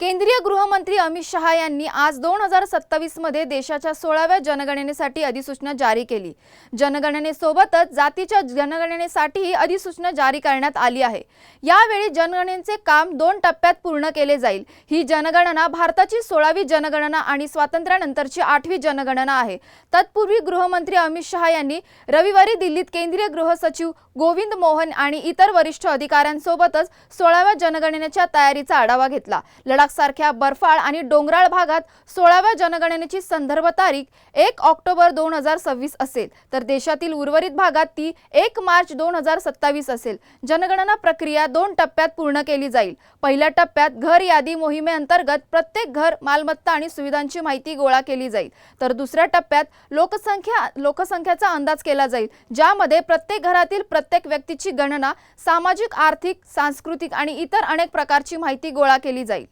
केंद्रीय गृहमंत्री अमित शहा यांनी आज दोन हजार सत्तावीसमध्ये देशाच्या सोळाव्या जनगणनेसाठी अधिसूचना जारी केली. जनगणनेसोबतच जातीच्या जनगणनेसाठीही अधिसूचना जारी करण्यात आली आहे. यावेळी जनगणनेचे काम दोन टप्प्यात पूर्ण केले जाईल. ही जनगणना भारताची सोळावी जनगणना आणि स्वातंत्र्यानंतरची आठवी जनगणना आहे. तत्पूर्वी गृहमंत्री अमित शहा यांनी रविवारी दिल्लीत केंद्रीय गृह सचिव गोविंद मोहन आणि इतर वरिष्ठ अधिकाऱ्यांसोबतच सोळाव्या जनगणनेच्या तयारीचा आढावा घेतला. लडाख सारख्या बर्फाळ आणि डोंगराळ भागात सोळाव्या जनगणनेची संदर्भ तारीख एक ऑक्टोबर दोन हजार सव्वीस असेल. तर देशातील उर्वरित भागात ती एक मार्च दोन हजार सत्तावीस असेल. जनगणना प्रक्रिया दोन टप्प्यात पूर्ण केली जाईल. पहिल्या टप्प्यात घर यादी मोहिमेअंतर्गत प्रत्येक घर मालमत्ता आणि सुविधांची माहिती गोळा केली जाईल. तर दुसऱ्या टप्प्यात लोकसंख्या लोकसंख्याचा अंदाज केला जाईल ज्यामध्ये प्रत्येक घरातील प्रत्येक व्यक्तीची गणना सामाजिक आर्थिक सांस्कृतिक आणि इतर अनेक प्रकारची माहिती गोळा केली जाईल.